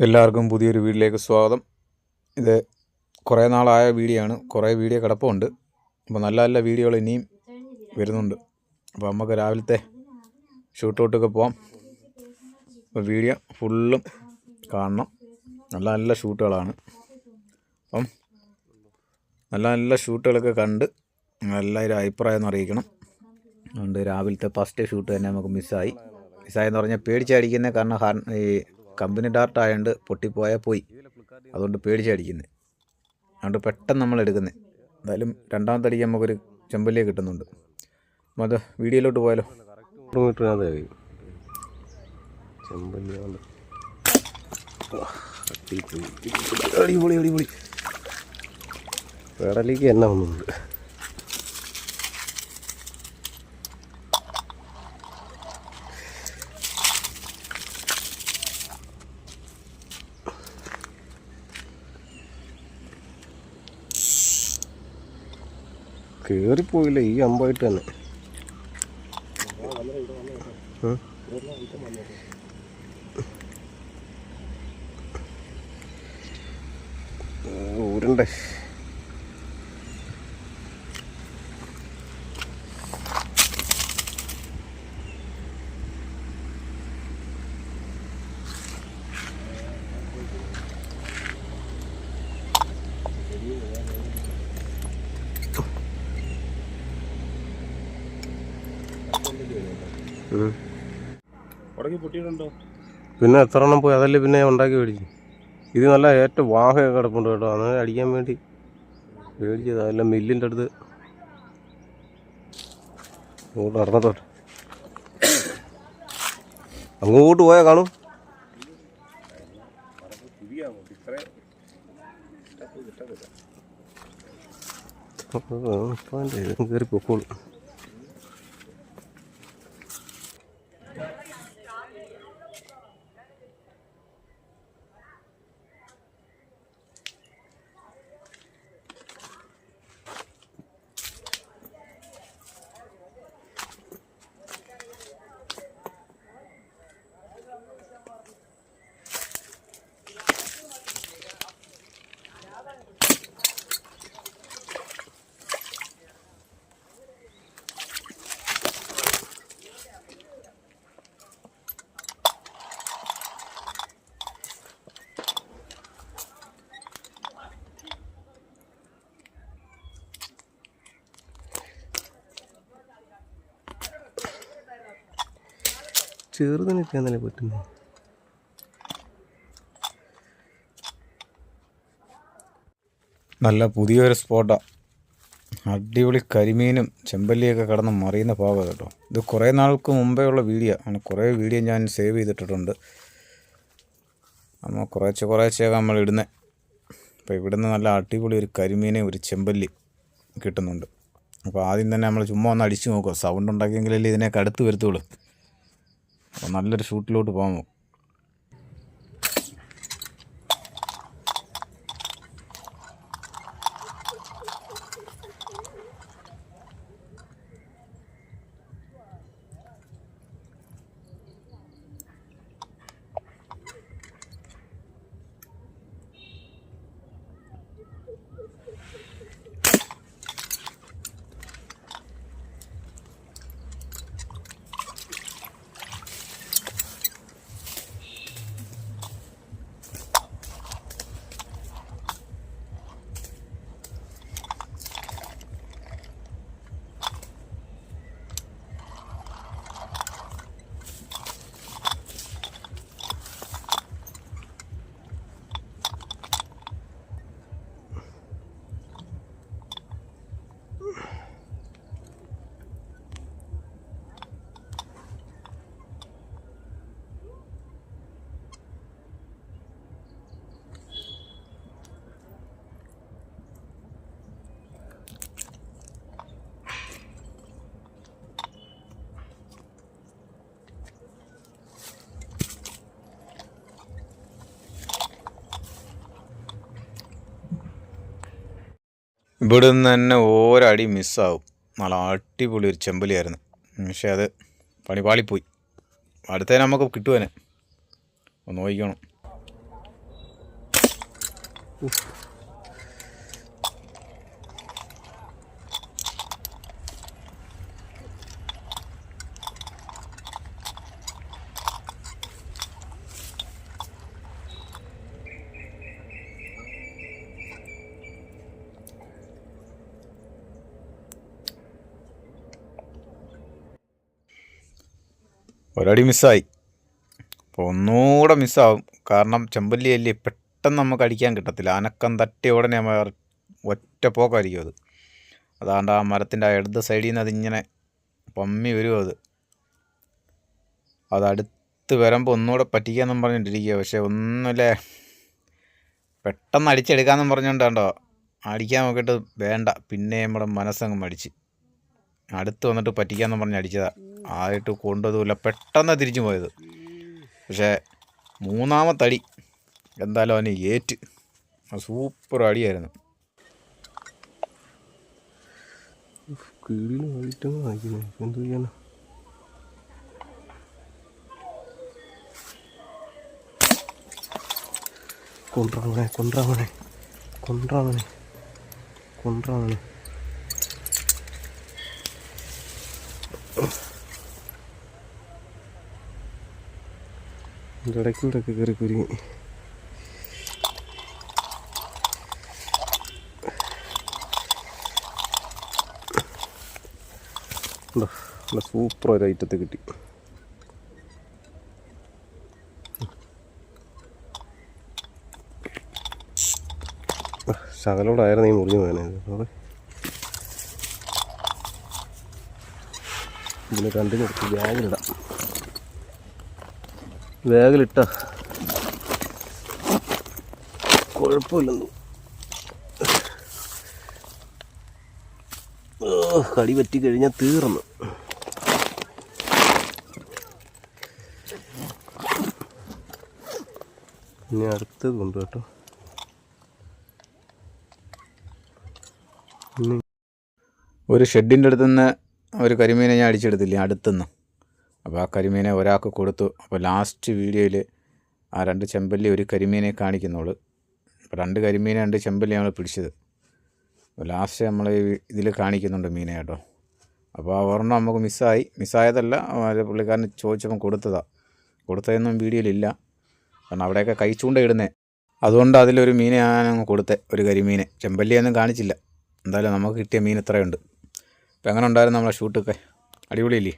എല്ലാവർക്കും പുതിയൊരു വീഡിയോയിലേക്ക് സ്വാഗതം. ഇത് കുറേ നാളായ വീഡിയോ ആണ്. കുറേ വീഡിയോ കിടപ്പുണ്ട്. അപ്പോൾ നല്ല നല്ല വീഡിയോകൾ ഇനിയും വരുന്നുണ്ട്. അപ്പോൾ നമുക്ക് രാവിലത്തെ ഷൂട്ടൗട്ടൊക്കെ പോവാം. അപ്പോൾ വീഡിയോ ഫുള്ളും കാണണം. നല്ല നല്ല ഷൂട്ടുകളാണ്. അപ്പം നല്ല നല്ല ഷൂട്ടുകളൊക്കെ കണ്ട് എല്ലാവരും അഭിപ്രായം അറിയിക്കണം. അതുകൊണ്ട് രാവിലത്തെ ഫസ്റ്റ് ഷൂട്ട് തന്നെ നമുക്ക് മിസ്സായി. മിസ്സായെന്ന് പറഞ്ഞാൽ പേടിച്ചടിക്കുന്ന കാരണം ഈ കമ്പനി ഡാർട്ട് ആയതുകൊണ്ട് പൊട്ടിപ്പോയാൽ പോയി. അതുകൊണ്ട് പേടിച്ചടിക്കുന്നത് അതുകൊണ്ട് പെട്ടെന്ന് നമ്മൾ എടുക്കുന്നത് എന്തായാലും രണ്ടാമത്തെ അടിക്ക് നമുക്കൊരു ചെമ്പല്ലേ കിട്ടുന്നുണ്ട്. അത് വീഡിയോയിലോട്ട് പോയാലോ കടലിക്ക് കഴിയും ചെമ്പല്ലിയാണ് അടിപൊളി വന്നുണ്ട് കേറിപ്പോയില്ല ഈ അമ്പായിട്ട് തന്നെ. ഊരണ്ടേ? പിന്നെ എത്ര എണ്ണം പോയി അതല്ലേ പിന്നെ ഉണ്ടാക്കി മേടിച്ചു ഇത് നല്ല ഏറ്റവും വാഹയൊക്കെ കിടപ്പുണ്ട് കേട്ടോ. അങ്ങനെ അടിക്കാൻ വേണ്ടി മേടിച്ചത്. അതെല്ലാം മില്ലിന്റെ അടുത്ത്. അങ്ങോട്ട് നടന്നത്തോട്ടെ അങ്ങോട്ട് പോയാൽ കാണും. കയറി പൊക്കോളൂ. ചെറുതിനൊക്കെ എന്നല്ലേ പറ്റുന്നത് നല്ല പുതിയൊരു സ്പോട്ടാണ് അടിപൊളി കരിമീനും ചെമ്പല്ലിയൊക്കെ കടന്ന് മറിയുന്ന ഭാഗം കേട്ടോ. ഇത് കുറേ നാൾക്ക് മുമ്പേ ഉള്ള വീഡിയോ ആണ്. കുറേ വീഡിയോ ഞാൻ സേവ് ചെയ്തിട്ടിട്ടുണ്ട്. നമ്മൾ കുറേശ്ശെ കുറേശ്ശെയൊക്കെ നമ്മൾ ഇടുന്നത് അപ്പോൾ ഇവിടുന്ന് നല്ല അടിപൊളി ഒരു കരിമീനെ ഒരു ചെമ്പല്ലി കിട്ടുന്നുണ്ട്. അപ്പോൾ ആദ്യം തന്നെ നമ്മൾ ചുമ്മാ ഒന്ന് അടിച്ചു നോക്കുക. സൗണ്ട് ഉണ്ടാക്കിയെങ്കിലല്ലേ ഇതിനൊക്കെ അടുത്ത് വരത്തുള്ളൂ. അപ്പോൾ നല്ലൊരു ഷൂട്ടിലോട്ട് പോകാമോ ഇവിടുന്ന് തന്നെ ഓരടി മിസ്സാവും. നല്ല അടിപൊളി ഒരു ചെമ്പലിയായിരുന്നു. പക്ഷേ അത് പണിപാളിപ്പോയി അടുത്തതിന് നമുക്ക് കിട്ടുവാനെ ഒന്ന് നോക്കിക്കണം. ഒരടി മിസ്സായി. അപ്പോൾ ഒന്നുകൂടെ മിസ്സാവും. കാരണം ചെമ്പല്ലി അല്ലേ പെട്ടെന്ന് നമുക്ക് അടിക്കാൻ കിട്ടത്തില്ല. അനക്കം തട്ടിയ ഉടനെ ഒറ്റ പോക്കായിരിക്കും അത്. അതാണ്ട് ആ മരത്തിന്റെ ആ ഇടത് സൈഡിൽ നിന്ന് അതിങ്ങനെ പമ്മി വരും അത്. അതടുത്ത് വരുമ്പോൾ ഒന്നുകൂടെ പറ്റിക്കാന്നും പറഞ്ഞിട്ടിരിക്കുക പക്ഷേ ഒന്നുമില്ലേ പെട്ടെന്ന് അടിച്ചെടുക്കാമെന്നും പറഞ്ഞുകൊണ്ട് കണ്ടോ? അടിക്കാൻ നോക്കിയിട്ട് വേണ്ട. പിന്നെ നമ്മുടെ മനസ്സങ്ങ് മടിച്ച്. അടുത്ത് വന്നിട്ട് പറ്റിക്കാമെന്നും പറഞ്ഞ് അടിച്ചതാ. ആയിട്ട് കൊണ്ടതുമില്ല. പെട്ടെന്ന് തിരിച്ചു പോയത്. പക്ഷേ മൂന്നാമത്തെ അടി എന്തായാലും അവന് ഏറ്റ്. സൂപ്പർ അടിയായിരുന്നു. കീഴിൽ പോയിട്ടൊന്നും വായിക്കുന്നത് എന്ത് ചെയ്യാനാ? കൊണ്ടാവണേ കൊണ്ടാവണേ കൊണ്ടാവണേ കൊണ്ടാവണേ ഇടയ്ക്കൂടൊക്കെ കയറി കുരുങ്ങി. സൂപ്പർ ഒരു ഐറ്റത്തെ കിട്ടി. ശകലോടായിരുന്നു ഈ മുറിഞ്ഞു അവിടെ. ഇതിനെ കണ്ടിനെടുത്ത് ബാഗിലിടാം. ബാഗിലിട്ട കുഴപ്പമില്ലെന്നു കടി പറ്റി കഴിഞ്ഞാൽ തീർന്നു. ഇനി അടുത്തത് കൊണ്ട് കേട്ടോ ഒരു ഷെഡിന്റെ അടുത്തുനിന്ന് ഒരു കരിമീനെ ഞാൻ അടിച്ചെടുത്തില്ലേ? അടുത്തുനിന്ന്. അപ്പോൾ ആ കരിമീനെ ഒരാൾക്ക് കൊടുത്തു. അപ്പോൾ ലാസ്റ്റ് വീഡിയോയിൽ ആ രണ്ട് ചെമ്പല്ലി ഒരു കരിമീനെ കാണിക്കുന്നുള്ളൂ. അപ്പോൾ രണ്ട് കരിമീനെ രണ്ട് ചെമ്പല്ലി നമ്മൾ പിടിച്ചത്. അപ്പോൾ ലാസ്റ്റ് നമ്മൾ ഇതിൽ കാണിക്കുന്നുണ്ട് മീനെ കേട്ടോ. അപ്പോൾ ആ ഒരെണ്ണം നമുക്ക് മിസ്സായി മിസ്സായതല്ല പുള്ളിക്കാരന് ചോദിച്ചപ്പം കൊടുത്തതാണ് കൊടുത്തതൊന്നും വീഡിയോയിലില്ല കാരണം അവിടെയൊക്കെ കൈ ചൂണ്ട ഇടുന്നേ. അതുകൊണ്ട് അതിലൊരു മീനെ ഞാൻ അങ്ങ് ഒരു കരിമീനെ. ചെമ്പല്ലിയൊന്നും കാണിച്ചില്ല. എന്തായാലും നമുക്ക് കിട്ടിയ മീൻ ഇത്രയുണ്ട്. അപ്പോൾ എങ്ങനെ ഉണ്ടായിരുന്നു നമ്മളെ ഷൂട്ടൊക്കെ അടിപൊളിയില്ലേ?